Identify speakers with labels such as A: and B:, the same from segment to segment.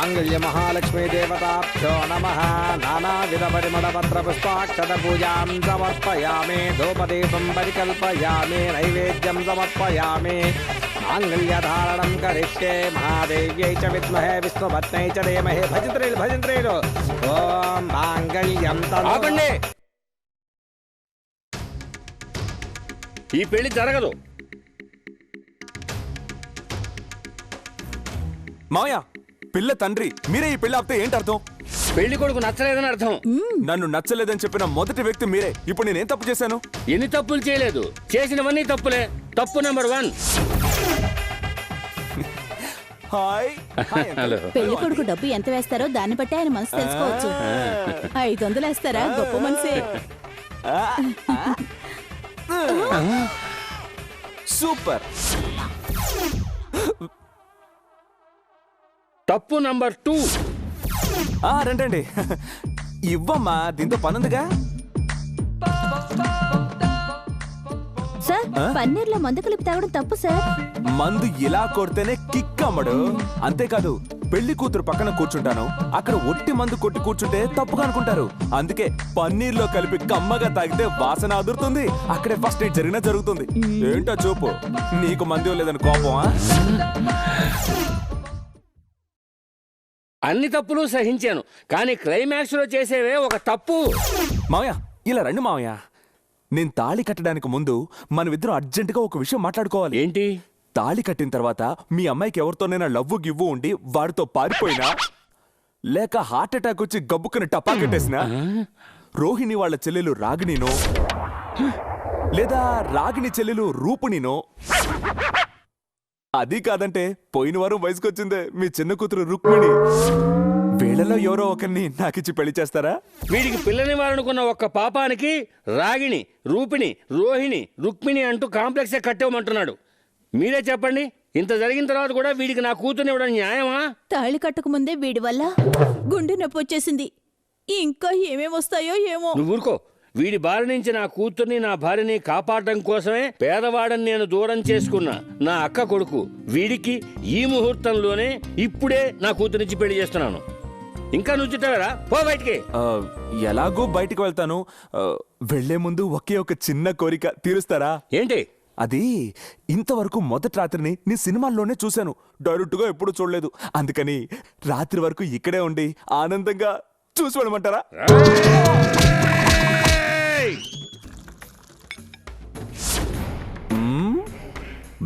A: మాంగళ్య మహాలక్ష్మీ దేవతాభ్యో నమ నానావిధ పరిమళ పత్ర పుష్పాక్షత పూజాం సమర్పయామి ధూపదీపం పరికల్పయామి నైవేద్యం సమర్పయామి మాంగళ్యధారణం కరిష్యే మహాదేవ్యై చ విద్మహే విష్ణుపత్నై చ ధీమహి భజంత్రేలు భజంత్రేలు ఓం మాంగళ్యం
B: ఆపండి ఈ పెళ్ళి జరగదు.
C: మావయ్య పిల్ల తండ్రి మీరే ఈ పెళ్ళి ఆపితే ఏంటి అర్థం
B: పెళ్ళి కొడుకు నచ్చలేదని అర్థం.
C: నన్ను నచ్చలేదని చెప్పిన మొదటి వ్యక్తి మీరే. ఇప్పుడు నేనేం తప్పు చేశాను?
B: ఎన్ని తప్పులు చేయలేదు. చేసినవన్నీ తప్పులే. తప్పు నెంబర్ వన్.
C: హాయ్.
B: హలో.
D: పెళ్ళి కొడుకు డబ్బు ఎంత వేస్తారో దాన్ని బట్టి ఆయన మనసు తెలుసుకోవచ్చు. ఐదు వందలు వేస్తారా? గొప్ప మనసే
C: సూపర్.
B: తప్పు నంబర్ టూ.
C: ఆ రండి ఇవ్వమ్మా దీంతో పనుందిగా?
D: సార్ పన్నీర్లో మందు కలిపి తాగడం తప్పు సార్.
C: మందు ఇలా కొడితేనే కిక్ అమ్మడు. అంతేకాదు పెళ్ళి కూతురు పక్కన కూర్చుంటాను. అక్కడ ఒట్టి మందు కొట్టి కూర్చుంటే తప్పుగా అనుకుంటారు. అందుకే పన్నీర్లో కలిపి కమ్మగా తాగితే వాసన అదురుతుంది. అక్కడే ఫస్ట్ ఎయిడ్ జరిగినా జరుగుతుంది. ఏంటో చూపు. నీకు మంది లేదని కోపమా?
B: అన్ని తప్పులు సహించాను. కానీ క్లైమాక్స్లో చేసేవే ఒక తప్పు.
C: మావయ్య ఇలా రండి మావయ్య. నేను తాళి కట్టడానికి ముందు మనమిద్దరం అర్జెంటుగా ఒక విషయం మాట్లాడుకోవాలి.
B: ఏంటి?
C: తాళి కట్టిన తర్వాత మీ అమ్మాయికి ఎవరితోనైనా లవ్వు గివ్వు ఉండి వాడితో పారిపోయినా లేక హార్ట్ అటాక్ వచ్చి గబ్బుకుని టపా కట్టేసినా రోహిణి వాళ్ళ చెల్లెలు రాగిణినో లేదా రాగిణి చెల్లెలు రూపునినో అది కాదంటే పోయిన వారం వయసుకొచ్చిందే మీ చిన్న కూతురు రుక్మిణి. వీళ్ళలో ఎవరో ఒకరిని నాకిచ్చి పెళ్ళి చేస్తారా?
B: వీడికి పిల్లనివ్వాలనుకున్న ఒక్క పాపానికి రాగిణి రూపిణి రోహిణి రుక్మిణి అంటూ కాంప్లెక్సే కట్టేవమంటున్నాడు మీరే చెప్పండి ఇంత జరిగిన తర్వాత కూడా వీడికి నా కూతుర్ని ఇవ్వడం న్యాయమా?
D: తాళి కట్టక ముందే వీడి వల్ల గుండె నొప్పి వచ్చేసింది. ఇంకా ఏమేమి వస్తాయో ఏమో.
B: నువ్వు ఊరుకో. వీడి బారి నుంచి నా కూతుర్ని నా భార్యని కాపాడడం కోసమే పేదవాడని నేను దూరం చేసుకున్నా నా అక్క కొడుకు వీడికి ఈ ముహూర్తంలోనే ఇప్పుడే నా కూతురించి పెళ్ళి చేస్తున్నాను. ఇంకా నుంచుతావరా పో బయటికి.
C: ఎలాగో బయటికి వెళ్తాను. వెళ్ళే ముందు ఒకే ఒక చిన్న కోరిక తీరుస్తారా?
B: ఏంటి?
C: అది ఇంతవరకు మొదటి రాత్రిని నీ సినిమాల్లోనే చూశాను. డైరెక్ట్గా ఎప్పుడు చూడలేదు. అందుకని రాత్రి వరకు ఇక్కడే ఉండి ఆనందంగా చూసి వెళ్ళమంటారా?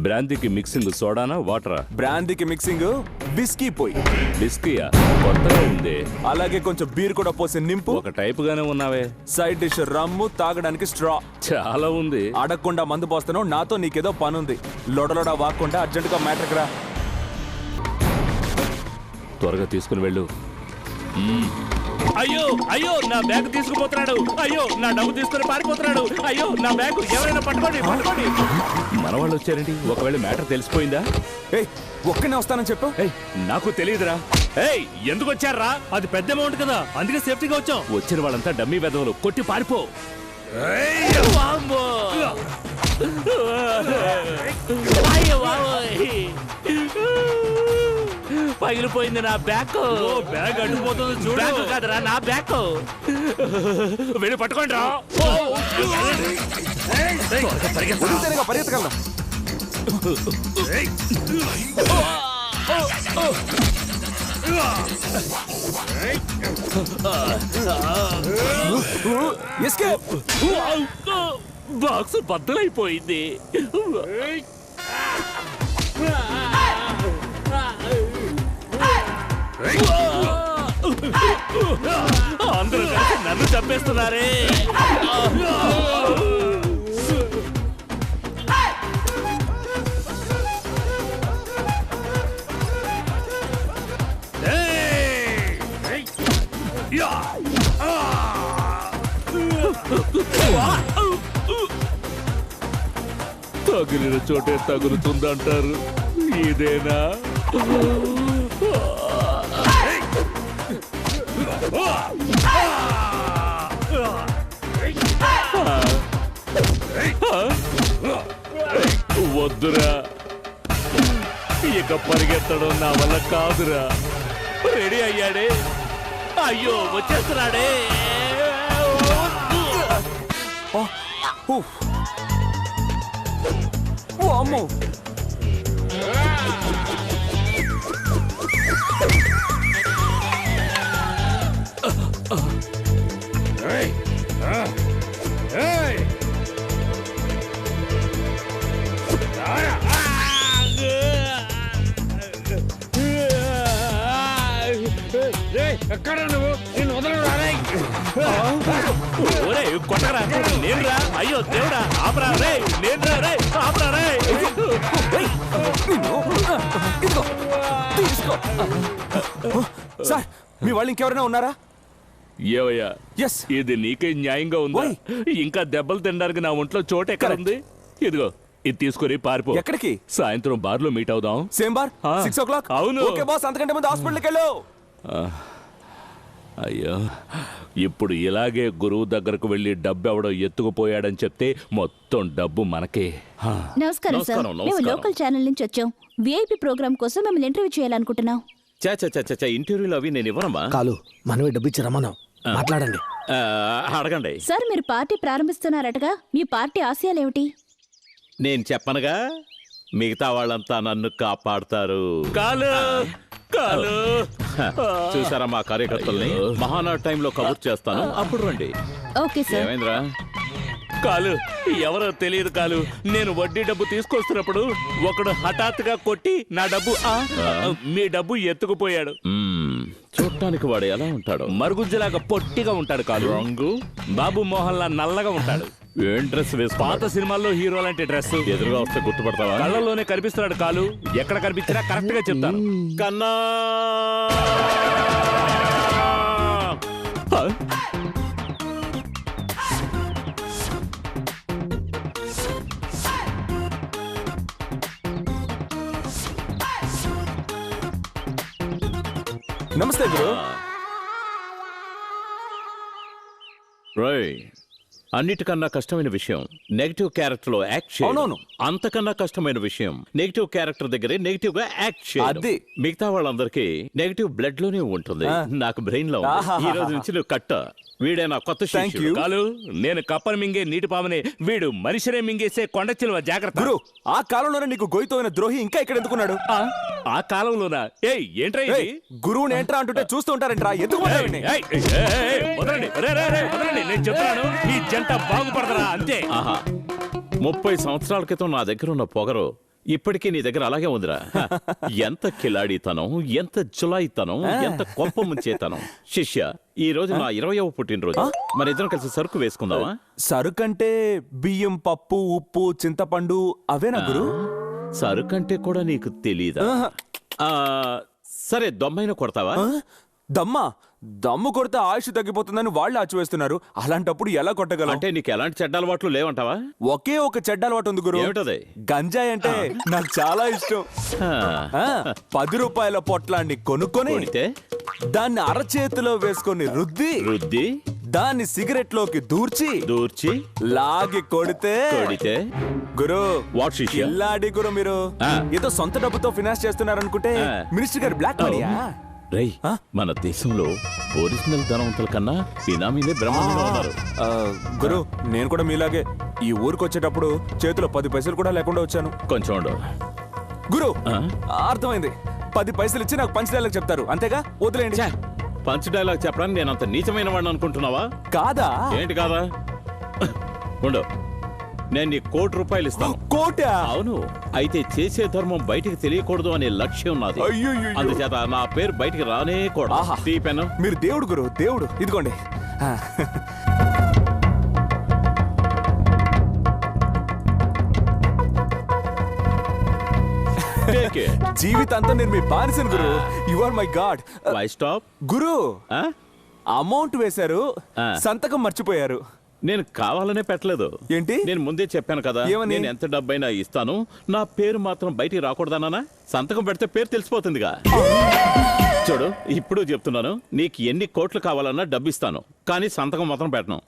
E: బ్రాంతికి మిక్సింగ్ సోడానా వాటరా?
C: బ్రాందీకి మిక్సింగ్ బిస్కీ పోయి
E: బిస్కీయా కొత్తగా ఉంది.
C: అలాగే కొంచెం బీర్ కూడా పోసి నింపు.
E: ఒక టైప్ గానే ఉన్నావే.
C: సైడ్ డిష్ రమ్ము తాగడానికి స్ట్రా.
E: చాలా ఉంది.
C: అడగకుండా మందు పోస్తాను నాతో నీకేదో పనుంది. లొడలొడ వాక్కుండా అర్జెంటుగా మ్యాటర్కి రా.
E: త్వరగా తీసుకుని వెళ్ళు. అయ్యో అయ్యో నా బ్యాగ్ తీసుకుపోతున్నాడు. అయ్యో నా డబ్బు తీసుకుని పారిపోతున్నాడు. అయ్యో నా బ్యాగ్ ఎవరైనా పట్టుకోండి పట్టుకోండి. మన వాళ్ళు వచ్చారండి ఒకవేళ మ్యాటర్ తెలిసిపోయిందా?
C: ఏయ్ ఒక్కనే వస్తానని చెప్పు.
E: ఏయ్ నాకు తెలియదురా. ఏయ్ ఎందుకు వచ్చారా? అది పెద్ద అమౌంట్ కదా. అందుకే సేఫ్టీగా వచ్చాం. వచ్చిన వాళ్ళంతా డమ్మీ వెదవలు కొట్టి పారిపో. బాబోయ్! పగిలిపోయింది నా బ్యాగ్ బ్యాగ్ అడ్డుపోతుంది చూడు. బ్యాగ్ కాదురా నా బ్యాగ్ వెళ్ళి పట్టుకోండి రా. బాక్స్ బద్దలైపోయింది. అందరూ కలిసి నన్ను చంపేస్తున్నారే. తగిలిన చోటే తగులుతుందంటారు. ఇదేనా? వద్దురా. ఇక పరిగెత్తడం నా వల్ల కాదురా. రెడీ అయ్యాడే. అయ్యో వచ్చేస్తున్నాడే.
C: అమ్మో. ఊ.
B: ఎక్కడ నువ్వు? నేను వదలరా
E: ఒరే కొట్టరా? నేనురా అయ్యో దేవుడా ఆపరా రే. నేనురా రే ఆపరా రే.
C: సార్ మీ వాళ్ళు ఇంకెవరైనా ఉన్నారా?
E: ఏవయ్యా
C: ఎస్
E: ఇది నీకే న్యాయంగా ఉందా. ఇంకా దెబ్బలు తినడానికి నా ఒంట్లో చోటు ఎక్కడ. ఉంది? ఇదిగో ఇది తీసుకొని పారిపో.
C: ఎక్కడికి?
E: సాయంత్రం బార్లో మీట్ అవుదాం.
C: Same bar? Six o'clock
E: అవును.
C: ఓకే బాస్ అంతకంటే ముందు హాస్పిటల్కి వెళ్ళు.
E: అయ్యో ఇప్పుడు ఇలాగే గురువు దగ్గరకు వెళ్ళి డబ్బు ఎవడో ఎత్తుకుపోయాడని చెప్తే మొత్తం డబ్బు మనకే.
F: నమస్కారం సార్.
E: నమస్కారం,
F: మేము
E: నమస్కారం.
F: లోకల్ ఛానల్ నుంచి వచ్చాం. విఐపి ప్రోగ్రామ్ కోసం మిమ్మల్ని ఇంటర్వ్యూ చేయాలనుకుంటున్నాం.
G: చా చా చా చా, చా ఇంటర్వ్యూలు అవి నేను ఇవ్వనమ్మా.
A: కాలు మనమే డబ్బు ఇచ్చి రమ్మన్నాం. మాట్లాడండి.
G: ఆ, అడగండి.
F: సార్ మీరు పార్టీ ప్రారంభిస్తున్నారటగా? మీ పార్టీ ఆశయాలు ఏమిటి
G: నేను చెప్పనుగా మిగతా వాళ్ళంతా నన్ను కాపాడతారు.
E: కాలు! కాలు
G: చూసారా మా కార్యకర్తల్ని? మహానాడు టైంలో కవర్ చేస్తాను అప్పుడు రండి.
F: Okay sir.
G: ఏమైందిరా?
E: కాలు ఎవరో తెలియదు కాలు. నేను వడ్డీ డబ్బు తీసుకొస్తున్నప్పుడు ఒకడు హఠాత్తుగా కొట్టి నా డబ్బు ఆ, మీ డబ్బు ఎత్తుకుపోయాడు.
G: చూడటానికి వాడు ఎలా ఉంటాడు.
E: మరుగుజ్జులాగా పొట్టిగా ఉంటాడు కాలు.
G: రంగు.
E: బాబు మోహన్ లా నల్లగా ఉంటాడు.
G: ఏం డ్రెస్ వేసుకో
E: పాత సినిమాల్లో హీరో లాంటి డ్రెస్.
G: ఎదురుగా వస్తే గుర్తుపడతావా?
E: కళ్ళలోనే కనిపిస్తున్నాడు కాలు. ఎక్కడ కనిపించినా కరెక్ట్గా చెప్తాను
G: కన్నా?
C: నమస్తే గురు.
G: రోయ్ అన్నిటికన్నా కష్టమైన విషయం నెగిటివ్ క్యారెక్టర్లో యాక్ట్
C: అవునవును.
G: అంతకన్నా కష్టమైన విషయం నెగిటివ్ క్యారెక్టర్ దగ్గరే నెగిటివ్గా యాక్ట్ చేయడం
C: అది.
G: మిగతా వాళ్ళందరికీ నెగిటివ్ బ్లడ్లోనే ఉంటుంది
C: ఆ.
G: నాకు బ్రెయిన్లో ఉంది.
C: ఆహాహాహా.
G: ఈ రోజు నుంచి నువ్వు కట్ట వీడే నా కొత్త
C: Thank
G: శిష్యుడు.
C: you.
E: కాలు నేను కప్పను మింగే నీటి పాముని వీడు మనిషినే మింగేసే కొండ చిలువ జాగ్రత్త
C: గురు ఆ కాలంలోనే నీకు గొయ్యితోయిన ద్రోహి ఇంకా ఇక్కడ ఎందుకున్నాడు
E: ఆ, ఆ కాలంలోనా ఏయ్ ఏంట్రా ఇది
C: ఏయ్, గురువుని ఏంట్రా అంటుంటే చూస్తూ ఉంటారంట్రా ఎందుకు
E: ఏయ్,
C: పోతావండి?
E: ఏయ్, ఏయ్, ఏయ్, ఏయ్, వదలండి రే, రే, రే, వదలండి నేను చెప్తున్నాను మీ జంట బాగుపడదరా అంతే.
G: ఆహా. ముప్పై సంవత్సరాల క్రితం నా దగ్గర ఉన్న పొగరు ఇప్పటికీ నీ దగ్గర అలాగే ఉందిరా. ఎంత కిలాడితనం ఎంత జులాయితనం ఎంత కొంప ముంచేతనం శిష్య ఈ రోజు నా ఇరవయవ పుట్టినరోజు. మన ఇద్దరం కలిసి సరుకు వేసుకుందామా?
C: సరుకంటే బియ్యం పప్పు ఉప్పు చింతపండు అవేనా గురు?
G: సరుకంటే కూడా నీకు తెలీదా? సరే దొమ్మైన కొడతావా?
C: దమ్మా దమ్ము కొడితే ఆయుష్ తగ్గిపోతుందని వాళ్ళు ఆచివేస్తున్నారు. అలాంటప్పుడు ఎలా కొట్టగలం?
G: అంటే నీకు ఎలాంటి చెడ్డ అలవాట్లు లేవంటావా?
C: ఒకే ఒక చెడ్డ అలవాటు ఉంది గురు.
G: ఏమిటది?
C: గంజాయి అంటే నాకు చాలా ఇష్టం. ఆ, పది రూపాయల పొట్లాన్ని కొనుక్కొని
G: కొడితే
C: దాన్ని అరచేతిలో వేసుకొని రుద్ది
G: రుద్ది?
C: దాన్ని సిగరెట్లోకి దూర్చి
G: దూర్చి?
C: లాగి కొడితే
G: కొడితే?
C: గురు
G: వాట్ శిష్య?
C: ఇల్లాడి గురు మీరు.
G: ఆ.
C: ఏదో సొంత డబ్బుతో ఫినాన్స్ చేస్తున్నారనుకుంటే
G: ఆ.
C: మినిస్టర్ గారు బ్లాక్ మనీయా
G: రై
C: ఆ?
G: మన దేశంలో ఒరిజినల్ ధనవంతుల కన్నా బినామీలే బ్రహ్మాండంగా ఉన్నారు.
C: ఆ, గురు నేను కూడా మీలాగే ఈ ఊరికి వచ్చేటప్పుడు చేతిలో పది పైసలు కూడా లేకుండా వచ్చాను.
G: కొంచెం ఉండు.
C: గురు
G: ఆ?
C: అర్థమైంది. పది పైసలు ఇచ్చి నాకు పంచ్ డైలాగ్ చెప్తారు. అంతేగా? వదిలేండి
G: ఛే, పంచ్ డైలాగ్ చెప్పడానికి నేను అంత నీచమైన వాడిని అనుకుంటున్నావా?
C: కాదా?
G: ఏంటి కాదా? ఉండు. నేను నీ కోటి రూపాయలు ఇస్తాను.
C: కోట?
G: అవును. అయితే చేసే ధర్మం బయటికి తెలియకూడదు అనే లక్ష్యం నాది.
C: అయ్యయ్యయ్యో.
G: అందుచేత నా పేరు బయటికి రానే
C: ఆహా.
G: పెన్ను.
C: మీరు దేవుడు గురు దేవుడు. ఇదిగోండి. ఆ. జీవితాంతం నేను మీ బానిసను గురు. You are my god
G: Why stop?
C: గురు
G: ఆ?
C: అమౌంట్ వేశారు.
G: ఆ.
C: సంతకం మర్చిపోయారు.
G: నేను కావాలనే పెట్టలేదు.
C: ఏంటి?
G: నేను ముందే చెప్పాను కదా
C: ఏమని?
G: నేను ఎంత డబ్బైనా ఇస్తాను నా పేరు మాత్రం బయటికి రాకూడదన్నానా? సంతకం పెడితే పేరు తెలిసిపోతుందిగా. చూడు ఇప్పుడు చెప్తున్నాను నీకు ఎన్ని కోట్లు కావాలన్నా డబ్బు ఇస్తాను కానీ సంతకం మాత్రం పెట్టను.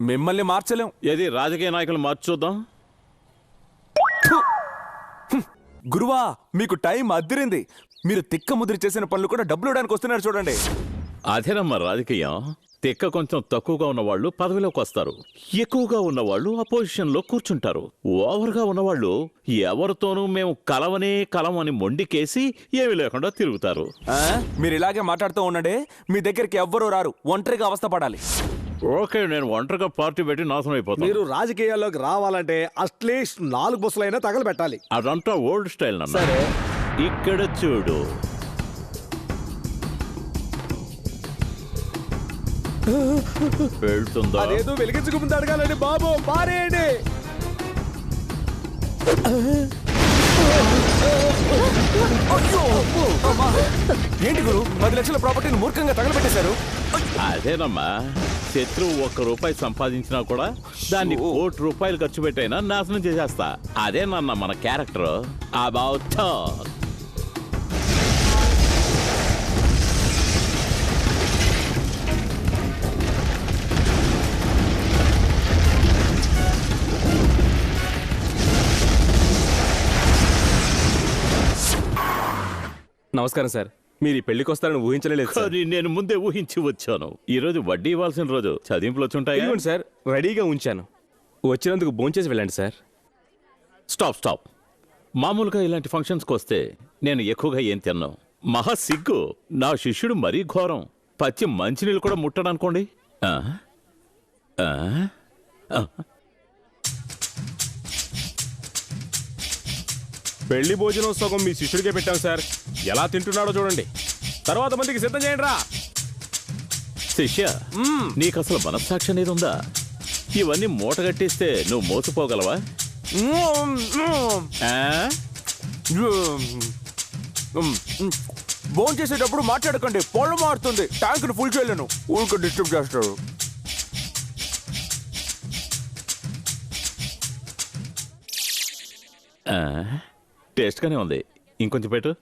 C: మిమ్మల్ని మార్చలేం.
G: ఏది రాజకీయ నాయకులు మార్చి చూద్దాం?
C: గురువా మీకు టైం అద్దిరింది. మీరు తిక్క ముద్ర చేసిన పనులు కూడా డబ్బులు ఇవ్వడానికి వస్తున్నారు చూడండి.
G: అదేనమ్మా రాజకీయం. తిక్క కొంచెం తక్కువగా ఉన్నవాళ్ళు పదవిలోకి వస్తారు. ఎక్కువగా ఉన్నవాళ్ళు అపోజిషన్లో కూర్చుంటారు. ఓవర్గా ఉన్నవాళ్ళు ఎవరితోనూ మేము కలవనే కలవని మొండికేసి ఏమీ లేకుండా తిరుగుతారు.
C: ఆ? మీరు ఇలాగే మాట్లాడుతూ ఉండండి మీ దగ్గరికి ఎవ్వరూ రారు. ఒంటరిగా అవస్థ పడాలి
G: ఓకే నేను ఒంటరిగా పార్టీ పెట్టి నాశనం అయిపోతాను.
A: మీరు రాజకీయాల్లోకి రావాలంటే అట్లీస్ట్ నాలుగు బస్సులైనా తగలబెట్టాలి.
G: అదంతా ఓల్డ్ స్టైల్ నన్న.
A: సరే.
G: ఇక్కడ చూడు. వెళ్తుందా?
A: అదేదో వెలిగించుకుంది అడగాలండి బాబు పారేయండి.
C: అమ్మా! ఏంటి గురు పది లక్షల ప్రాపర్టీని మూర్ఖంగా తగలబెట్టేశారు?
G: అదేనమ్మా శత్రువు ఒక్క రూపాయి సంపాదించినా కూడా దాన్ని కోటి రూపాయలు ఖర్చు పెట్టైనా నాశనం చేసేస్తా. అదేనన్న మన క్యారెక్టర్. అబౌట్
H: నమస్కారం సార్. మీరు ఈ పెళ్ళికి వస్తారని ఊహించలేదు సార్.
G: కానీ నేను ముందే ఊహించి వచ్చాను. ఈ రోజు వడ్డీ ఇవ్వాల్సిన రోజు. చదింపులు వచ్చుంటాయి
H: ఇదిగోండి సార్ రెడీగా ఉంచాను. వచ్చినందుకు భోంచేసి వెళ్ళండి సార్.
G: Stop stop. మామూలుగా ఇలాంటి ఫంక్షన్స్కి వస్తే నేను ఎక్కువగా ఏం తిన్నాను మహా సిగ్గు. నా శిష్యుడు మరీ ఘోరం. పచ్చి మంచినీళ్ళు కూడా ముట్టడనుకోండి. ఆ? ఆ? ఆ?
H: పెళ్ళి భోజనం సగం మీ శిష్యుడికే పెట్టాం సార్. ఎలా తింటున్నాడో చూడండి. తర్వాత మందికి సిద్ధం చేయండి రా.
G: శిష్య నీకు అసలు మనస్సాక్షి అనేది ఉందా? ఇవన్నీ మూట కట్టిస్తే నువ్వు మోసపోగలవా?
C: ఫోన్ చేసేటప్పుడు మాట్లాడకండి. పొలం మారుతుంది. ట్యాంక్ ఫుల్ చేయలేను. ఊరికి డిస్టర్బ్ చేస్తారు.
G: ఆ? టేస్ట్గానే ఉంది. ఇంకొంచెం పెట్టు.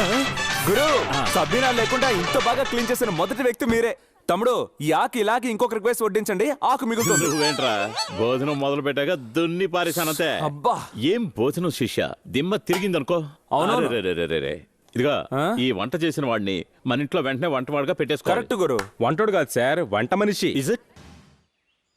G: Uh-huh.
C: గురు సబ్బీనా లేకుండా ఇంత బాగా క్లీన్ చేసిన మొదటి వ్యక్తి మీరే. తమ్ముడు ఈ ఆకు ఇలాకి ఇంకొక రిక్వెస్ట్ వడ్డించండి ఆకు మిగులుతుంది.
G: నువ్వేంట్రా? భోజనం మొదలు పెట్టాక దున్ని పారేశానంతే.
C: అబ్బా.
G: ఏం భోజనం శిష్య? దిమ్మ తిరిగిందనుకో.
C: అవునవును.
G: అరెరెరెరెరె. ఇదిగా? ఈ వంట చేసిన వాడిని మన ఇంట్లో వెంటనే వంటవాడిగా పెట్టేసుకో
C: కరెక్ట్ గురు.
H: వంటోడు కాదు సార్ వంట మనిషి.
G: ఇజ్ ఇట్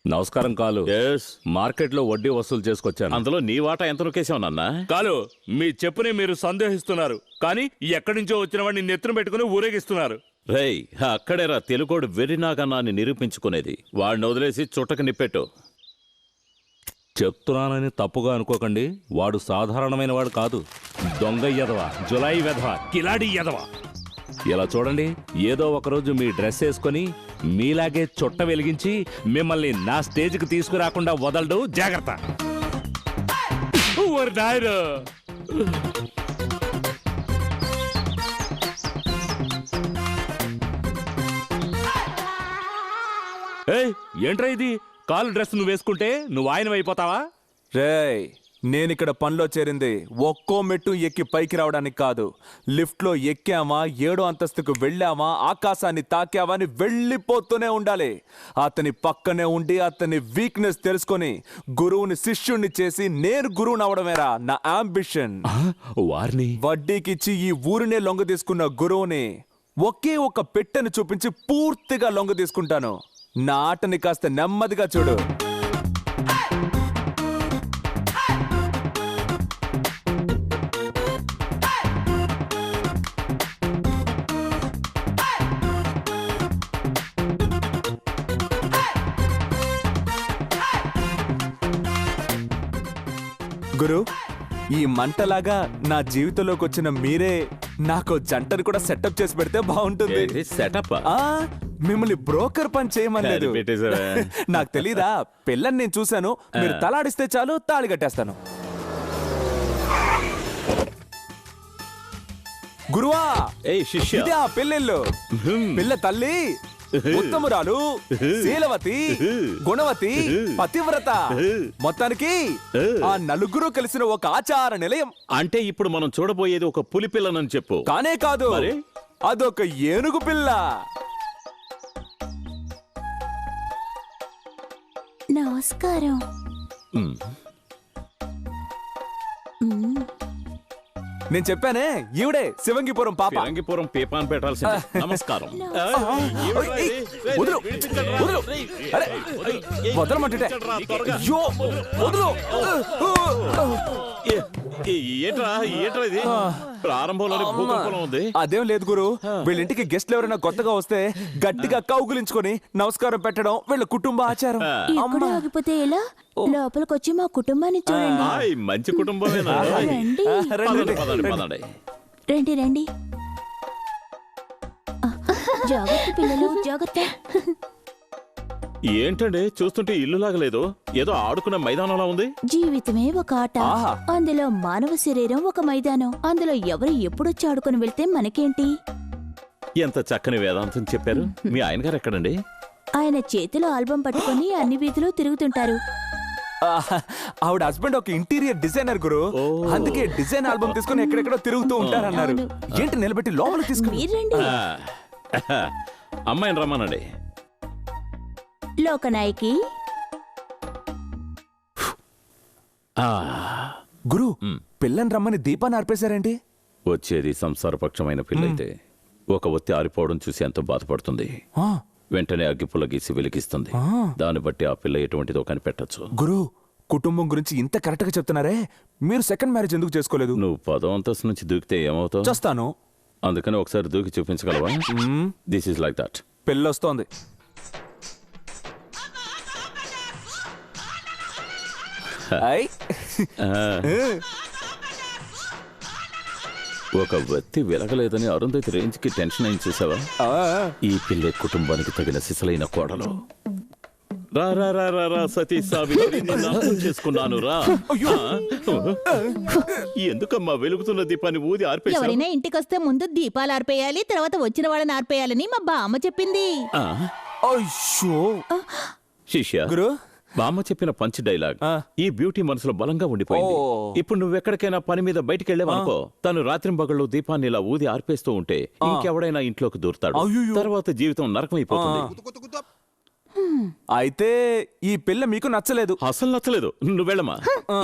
E: నమస్కారం కాలు.
G: ఎస్
E: మార్కెట్లో వడ్డీ వసూలు చేసుకొచ్చాను.
G: అందులో నీ వాటా ఎంత నొక్కేసావు నాన్న?
I: కాలు మీ చెప్పుని మీరు సందేహిస్తున్నారు. కానీ ఎక్కడి నుంచో వచ్చిన వాడిని నెత్తున పెట్టుకుని ఊరేగిస్తున్నారు.
G: రేయ్ అక్కడేరా తెలుకోడు వెర్రినాగన్నాన్ని నిరూపించుకునేది. వాడిని వదిలేసి చుట్టకు నిప్పెట్టు.
E: చెప్తున్నానని తప్పుగా అనుకోకండి. వాడు సాధారణమైన వాడు కాదు. దొంగ ఎదవ జులై వెధవ కిలాడి ఎదవ ఇలా చూడండి. ఏదో ఒకరోజు మీ డ్రెస్ వేసుకొని మీలాగే చుట్ట వెలిగించి మిమ్మల్ని నా స్టేజ్కి తీసుకురాకుండా వదలడు జాగ్రత్త.
I: ఓరి నాయనా.
E: ఏయ్ ఏంట్రా ఇది? కాలు డ్రెస్ నువ్వు వేసుకుంటే నువ్వు ఆయన అయిపోతావా
C: రేయ్ నేనిక్కడ పనిలో చేరింది. ఒక్కో మెట్టు ఎక్కి పైకి రావడానికి కాదు. లిఫ్ట్లో ఎక్కామా ఏడో అంతస్తుకు వెళ్ళామా ఆకాశాన్ని తాకామా అని వెళ్ళిపోతూనే ఉండాలి. అతని పక్కనే ఉండి అతని వీక్నెస్ తెలుసుకొని గురువుని శిష్యుణ్ణి చేసి నేను గురువుని అవడమేరా? నా అంబిషన్
E: వారిని?
C: వడ్డీకిచ్చి ఈ ఊరినే లొంగ తీసుకున్న గురువుని ఒకే ఒక పెట్టెను చూపించి పూర్తిగా లొంగ తీసుకుంటాను. నా ఆటని కాస్త నెమ్మదిగా చూడు. గురు ఈ మంటలాగా నా జీవితంలోకి వచ్చిన మీరే నాకు జంటను కూడా సెటప్ చేసి పెడితే బాగుంటుంది.
G: సెటప్
C: ఆ మిమ్మల్ని బ్రోకర్ పని చేయమనలేదు? నాకు తెలీదా? పిల్లని నేను చూశాను. మీరు తలాడిస్తే చాలు తాళి కట్టేస్తాను. గురువా
G: ఏయ్ శిష్య.
C: ఇదే ఆ పిల్లెళ్ళు. పిల్ల తల్లి ఉత్తమురాలు శీలవతి గుణవతి పతివ్రత. మొత్తానికి ఆ నలుగురు కలిసిన ఒక ఆచార నిలయం.
G: అంటే ఇప్పుడు మనం చూడబోయేది ఒక పులి పిల్లనని చెప్పు.
C: కానే కాదు.
G: మరి?
C: అదొక ఏనుగు పిల్ల.
F: నమస్కారం.
C: నేను చెప్పానే? ఈవిడే శివంగిపురం పాప.
G: ఫిరంగిపురం పీపాన్ పెట్టాల్సింది. నమస్కారం.
C: ఏయ్, వదులు, వదులు. అరే, వదలమంటుంటే. అయ్యో, వదులు.
G: ఏ- ఏ- ఏంట్రా ఏంట్రా ఇది? ప్రారంభంలోనే భూకంపం ఉంది.
C: అదేం లేదు గురు. వీళ్ళింటికి గెస్ట్లు ఎవరైనా కొత్తగా వస్తే గట్టిగా కౌగులించుకొని నమస్కారం పెట్టడం వీళ్ళ కుటుంబ ఆచారం.
F: ఆగిపోతే ఎలా? లోపలికొచ్చి మా కుటుంబాన్ని చూడండి.
G: హాయ్ మంచి కుటుంబమేనా?
F: రండి.
C: రండి,
G: పదండి
C: రండి.
G: పదండి పదండి.
F: రండి రండి. ఆ, జాగ్రత్త పిల్లలు జాగ్రత్త.
G: ఏంటండి? చూస్తుంటే ఇల్లు లాగలేదు. ఏదో ఆడుకునే మైదానంలా ఉంది.
F: జీవితమే ఒక ఆట. అందులో మానవ శరీరం ఒక మైదానం. అందులో ఎవరు ఎప్పుడొచ్చి ఆడుకుని వెళ్తే మనకేంటి?
G: ఎంత చక్కని వేదాంతం చెప్పారు. మీ ఆయన గారు ఎక్కడండి?
F: ఆయన చేతిలో ఆల్బం పట్టుకొని అన్ని వీధిలో తిరుగుతుంటారు.
C: ఆవిడ హస్బెండ్ ఒక ఇంటీరియర్ డిజైనర్ గురు. అందుకే డిజైన్ ఆల్బమ్ తీసుకొని ఎక్కడెక్కడో తిరుగుతూ ఉంటారన్నారు ఏంటి నిలబెట్టి లోపలికి తీసుకుని?
G: అమ్మాయిని రమ్మనండి.
F: లోకనాయకి.
G: ఆ,
C: గురు. పిల్లని రమ్మని దీపాన్ని ఆర్పేశారేంటి?
G: వచ్చేది సంసారపక్షమైన పిల్లయితే ఒక ఒత్తి ఆరిపోవడం చూసి ఎంతో బాధపడుతుంది.
C: ఆ,
G: వెంటనే అగ్గిపుల్ల గీసి వెలిగిస్తుంది. దాన్ని బట్టి ఆ పిల్ల ఎటువంటిదో కనిపెట్టచ్చు.
C: గురు కుటుంబం గురించి ఇంత కరెక్ట్గా చెప్తున్నారే? మీరు సెకండ్ మ్యారేజ్ ఎందుకు చేసుకోలేదు?
G: నువ్వు పదో అంతస్తు నుంచి దూకితే ఏమవుతావు?
C: చేస్తాను.
G: అందుకని ఒకసారి దూకి చూపించగలవా? దిస్ ఇస్ లైక్ దట్
C: పెళ్ళొస్తోంది. ఐ.
G: ఒక వ్యక్తి వెలగలేదని అరుంధతి రేంజ్కి టెన్షన్ అయింది చూసావా?
C: ఆ,
G: ఈ పిల్లే కుటుంబానికి తగిన సిసలైన కోడలు. రా రా రా రా రా సతీ సావిత్రి నిన్ను అర్థం చేసుకున్నాను రా? ఎందుకమ్మా వెలుగుతున్న దీపాన్ని ఊది ఆర్పేశావు?
D: ఎవరైనా ఇంటికొస్తే ముందు దీపాలు ఆర్పేయాలి తర్వాత వచ్చిన వాళ్ళని ఆర్పేయాలని మా బామ్మ చెప్పింది.
G: ఆ?
C: అయ్యో.
G: శిష్య?
C: గురు?
G: బామ్మ చెప్పిన పంచ్ డైలాగ్
C: ఆ.
G: ఈ బ్యూటీ మనసులో బలంగా ఉండిపోయింది.
C: ఓ.
G: ఇప్పుడు నువ్వెక్కడికైనా పని మీద బయటికి వెళ్ళావనుకో తను రాత్రింబగళ్ళు దీపాన్ని ఇలా ఊది ఆర్పేస్తూ ఉంటే ఇంకెవడైనా ఇంట్లోకి దూరుతాడు.
C: అయ్యయ్యో.
G: తర్వాత జీవితం నరకమైపోతుంది.
C: అయితే ఈ పిల్ల మీకు నచ్చలేదు.
G: అసలు నచ్చలేదు. నువ్వు వెళ్ళమా?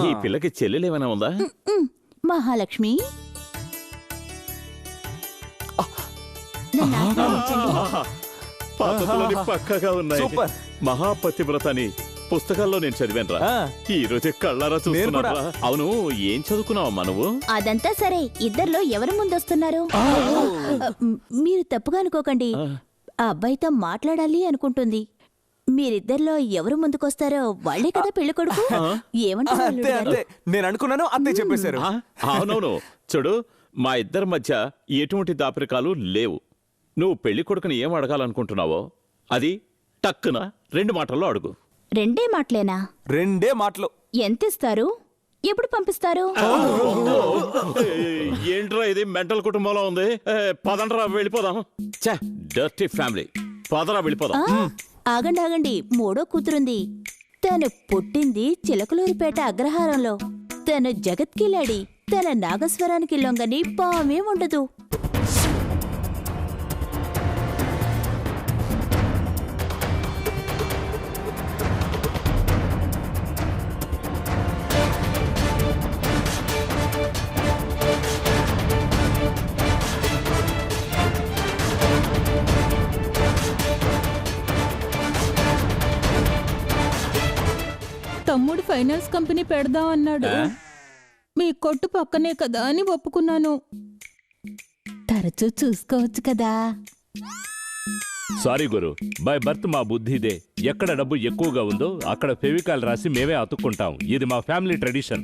G: ఈ పిల్లకి చెల్లెలేమైనా ఉందా?
F: ఉమ్, మహాలక్ష్మి. నన్ను ఆహ్వానించండి.
G: పక్కగా ఉన్నాయి
C: సూపర్.
G: మహాపతివ్రతని పుస్తకాల్లో నేను చదివాను
C: ఆ.
G: ఈ రోజు కళ్ళారా చూస్తున్నా. అవును ఏం చదువుకున్నావమ్మా నువ్వు?
F: అదంతా సరే ఇద్దర్లో ఎవరు ముందొస్తున్నారు? ఆ, మ్, మీరు తప్పుగా అనుకోకండి. ఆ. అబ్బాయితో మాట్లాడాలి అనుకుంటుంది. మీరిద్దరిలో ఎవరు ముందుకొస్తారో వాళ్ళే కదా పెళ్ళి కొడుకు? ఏమంటారు
C: అంతే
F: అల్లుడు గారు?
C: అంతే. నేను అనుకున్నాను అంతే చెప్పేశారు.
G: ఆ, అవునవును. చూడు మా ఇద్దరి మధ్య ఎటువంటి దాపరికాలు లేవు. నువ్వు పెళ్ళి కొడుకుని ఏం అడగాలనుకుంటున్నావో అది టక్కున రెండు మాటల్లో అడుగు.
F: రెండే మాటలేనా?
C: రెండే మాటలు.
F: ఎంత ఇస్తారు ఎప్పుడు పంపిస్తారు?
G: ఏంట్రా ఇది మెంటల్ కుటుంబంలో ఉంది? పదండ్రా వెళ్ళిపోదాం. ఛే డర్టీ ఫ్యామిలీ. పదరా వెళ్ళిపోదాం.
F: ఆగండి ఆగండి. మూడో కూతురుంది. తను పుట్టింది చిలకలూరిపేట అగ్రహారంలో. తను జగత్కిలాడి తన నాగస్వరానికి లొంగని పామే ఉండదు.
D: ఫైనాన్స్ కంపెనీ పెడదాం అన్నాడు. మీ కొట్టు పక్కనే కదా అని ఒప్పుకున్నాను. తరచూ చూసుకోవచ్చు కదా.
I: సారీ గురు బై బర్త్ మా బుద్ధి ఇదే ఎక్కడ డబ్బు ఎక్కువగా ఉందో అక్కడ ఫెవికాల్ రాసి మేమే అతుక్కుంటాం. ఇది మా ఫ్యామిలీ ట్రెడిషన్.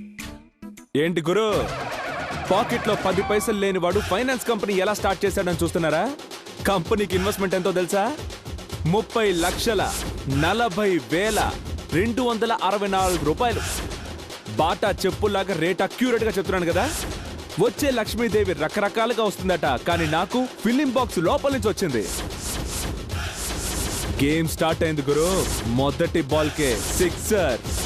C: ఏంటి గురు? పాకెట్లో పది పైసలు లేనివాడు ఫైనాన్స్ కంపెనీ ఎలా స్టార్ట్ చేశాడని చూస్తున్నారా? కంపెనీకి ఇన్వెస్ట్మెంట్ ఎంతో తెలుసా? ముప్పై లక్షల నలభై వేల రెండు వందల అరవై నాలుగు రూపాయలు. బాటా చెప్పులాగా రేట్ అక్యూరేట్గా చెప్తున్నాను కదా? వచ్చే లక్ష్మీదేవి రకరకాలుగా వస్తుందట కానీ నాకు ఫిలిం బాక్స్ లోపల నుంచి వచ్చింది. గేమ్ స్టార్ట్ అయింది గురు. మొదటి బాల్ కే సిక్సర్.